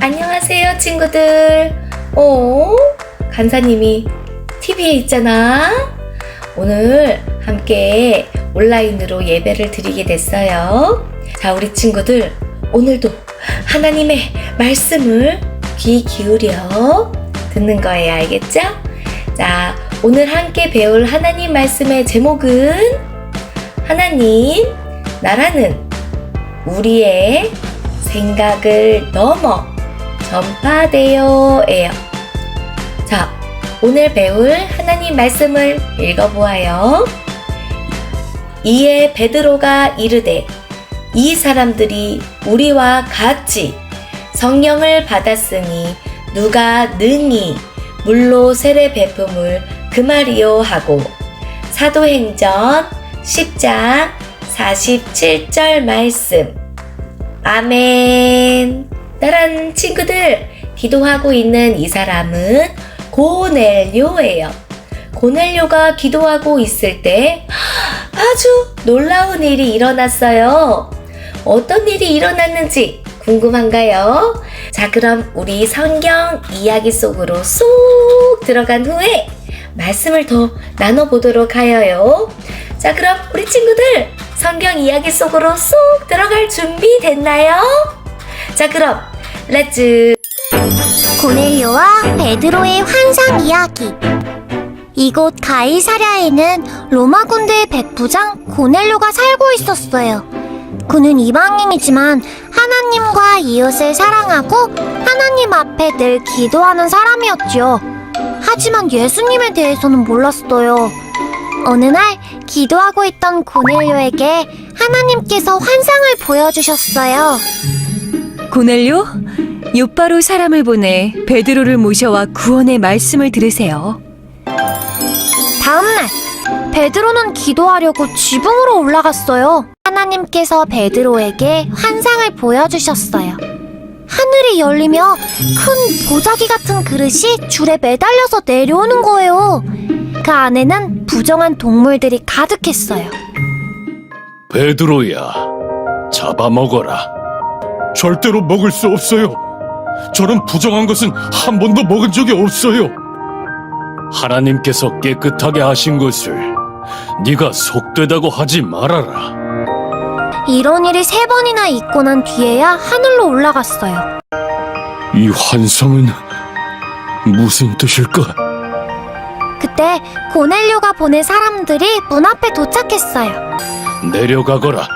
안녕하세요, 친구들. 어? 간사님이 TV에 있잖아. 오늘 함께 온라인으로 예배를 드리게 됐어요. 자, 우리 친구들, 오늘도 하나님의 말씀을 귀 기울여 듣는 거예요. 알겠죠? 자, 오늘 함께 배울 하나님 말씀의 제목은 하나님, 나라는 우리의 생각을 넘어 전파되어예요. 자, 오늘 배울 하나님 말씀을 읽어보아요. 이에 베드로가 이르되 이 사람들이 우리와 같이 성령을 받았으니 누가 능히 물로 세례 베품을 금하리요 하고 사도행전 10장 47절 말씀 아멘. 따란 친구들, 기도하고 있는 이 사람은 고넬료예요. 고넬료가 기도하고 있을 때 아주 놀라운 일이 일어났어요. 어떤 일이 일어났는지 궁금한가요? 자, 그럼 우리 성경 이야기 속으로 쏙 들어간 후에 말씀을 더 나눠보도록 하여요. 자, 그럼 우리 친구들 성경 이야기 속으로 쏙 들어갈 준비 됐나요? 자, 그럼 렛츠 고넬료와 베드로의 환상 이야기. 이곳 가이사랴에는 로마 군대의 백부장 고넬료가 살고 있었어요. 그는 이방인이지만 하나님과 이웃을 사랑하고 하나님 앞에 늘 기도하는 사람이었죠. 하지만 예수님에 대해서는 몰랐어요. 어느 날 기도하고 있던 고넬료에게 하나님께서 환상을 보여주셨어요. 고넬료, 요바로 사람을 보내 베드로를 모셔와 구원의 말씀을 들으세요. 다음날 베드로는 기도하려고 지붕으로 올라갔어요. 하나님께서 베드로에게 환상을 보여주셨어요. 하늘이 열리며 큰 보자기 같은 그릇이 줄에 매달려서 내려오는 거예요. 그 안에는 부정한 동물들이 가득했어요. 베드로야, 잡아먹어라. 절대로 먹을 수 없어요. 저는 부정한 것은 한 번도 먹은 적이 없어요. 하나님께서 깨끗하게 하신 것을 네가 속되다고 하지 말아라. 이런 일이 세 번이나 있고 난 뒤에야 하늘로 올라갔어요. 이 환상은 무슨 뜻일까? 그때 고넬료가 보낸 사람들이 문 앞에 도착했어요. 내려가거라.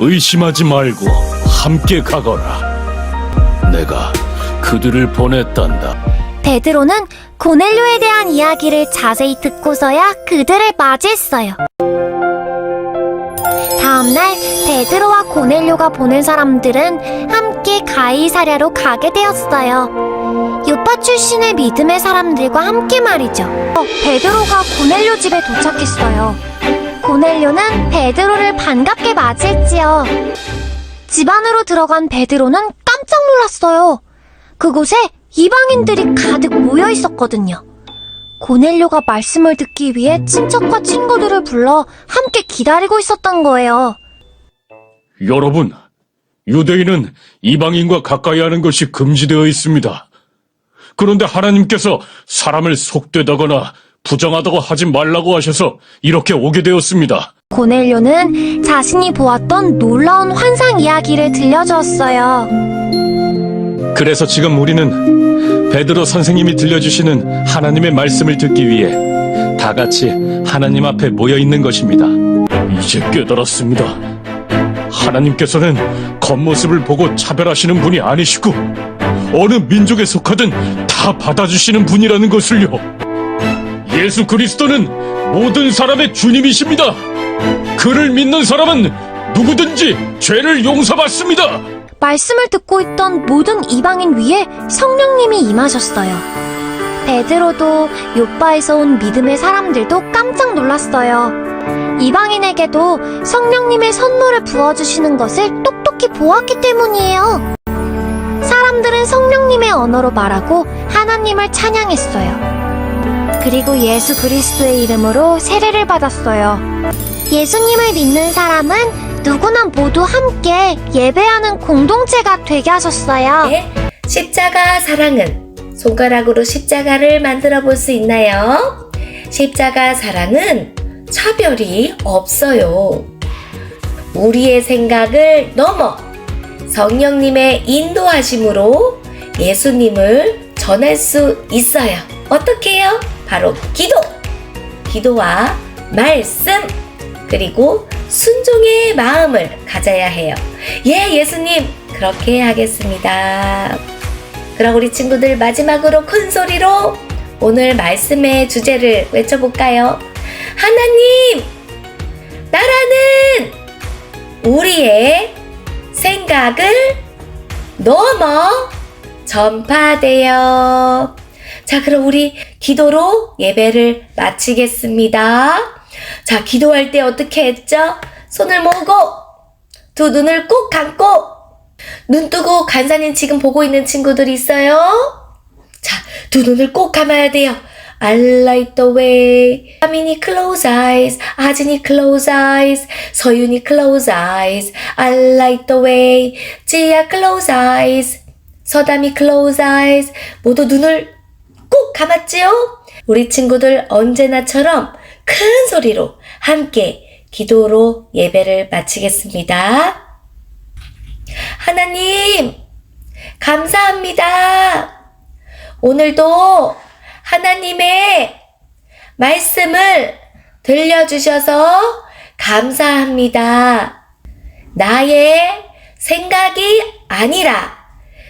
의심하지 말고 함께 가거라. 내가 그들을 보냈단다. 베드로는 고넬료에 대한 이야기를 자세히 듣고서야 그들을 맞이했어요. 다음날 베드로와 고넬료가 보낸 사람들은 함께 가이사랴로 가게 되었어요. 요파 출신의 믿음의 사람들과 함께 말이죠. 어, 베드로가 고넬료 집에 도착했어요. 고넬료는 베드로를 반갑게 맞이했지요. 집 안으로 들어간 베드로는 깜짝 놀랐어요. 그곳에 이방인들이 가득 모여 있었거든요. 고넬료가 말씀을 듣기 위해 친척과 친구들을 불러 함께 기다리고 있었던 거예요. 여러분, 유대인은 이방인과 가까이 하는 것이 금지되어 있습니다. 그런데 하나님께서 사람을 속되다거나 부정하다고 하지 말라고 하셔서 이렇게 오게 되었습니다. 고넬료는 자신이 보았던 놀라운 환상 이야기를 들려주었어요. 그래서 지금 우리는 베드로 선생님이 들려주시는 하나님의 말씀을 듣기 위해 다 같이 하나님 앞에 모여 있는 것입니다. 이제 깨달았습니다. 하나님께서는 겉모습을 보고 차별하시는 분이 아니시고 어느 민족에 속하든 다 받아주시는 분이라는 것을요. 예수 그리스도는 모든 사람의 주님이십니다. 그를 믿는 사람은 누구든지 죄를 용서받습니다. 말씀을 듣고 있던 모든 이방인 위에 성령님이 임하셨어요. 베드로도 요바에서 온 믿음의 사람들도 깜짝 놀랐어요. 이방인에게도 성령님의 선물을 부어주시는 것을 똑똑히 보았기 때문이에요. 사람들은 성령님의 언어로 말하고 하나님을 찬양했어요. 그리고 예수 그리스도의 이름으로 세례를 받았어요. 예수님을 믿는 사람은 누구나 모두 함께 예배하는 공동체가 되게 하셨어요. 네, 십자가 사랑은 손가락으로 십자가를 만들어 볼 수 있나요? 십자가 사랑은 차별이 없어요. 우리의 생각을 넘어 성령님의 인도하심으로 예수님을 전할 수 있어요. 어떻게요? 바로 기도! 기도와 말씀! 그리고 순종의 마음을 가져야 해요. 예, 예수님! 그렇게 하겠습니다. 그럼 우리 친구들 마지막으로 큰 소리로 오늘 말씀의 주제를 외쳐볼까요? 하나님! 나라는 우리의 생각을 넘어 전파되어. 자, 그럼 우리 기도로 예배를 마치겠습니다. 자, 기도할 때 어떻게 했죠? 손을 모으고, 두 눈을 꼭 감고, 눈 뜨고 간사님 지금 보고 있는 친구들 있어요? 자, 두 눈을 꼭 감아야 돼요. I like the way. 하민이 close eyes. 아진이 close eyes. 서윤이 close eyes. I like the way. 지야 close eyes. 서담이 close eyes. 모두 눈을 꼭 감았지요? 우리 친구들 언제나처럼 큰 소리로 함께 기도로 예배를 마치겠습니다. 하나님, 감사합니다. 오늘도 하나님의 말씀을 들려주셔서 감사합니다. 나의 생각이 아니라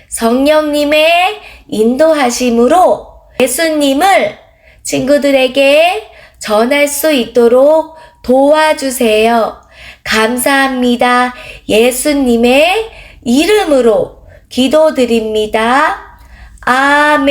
성령님의 인도하심으로 예수님을 친구들에게 전할 수 있도록 도와주세요. 감사합니다. 예수님의 이름으로 기도드립니다. 아멘.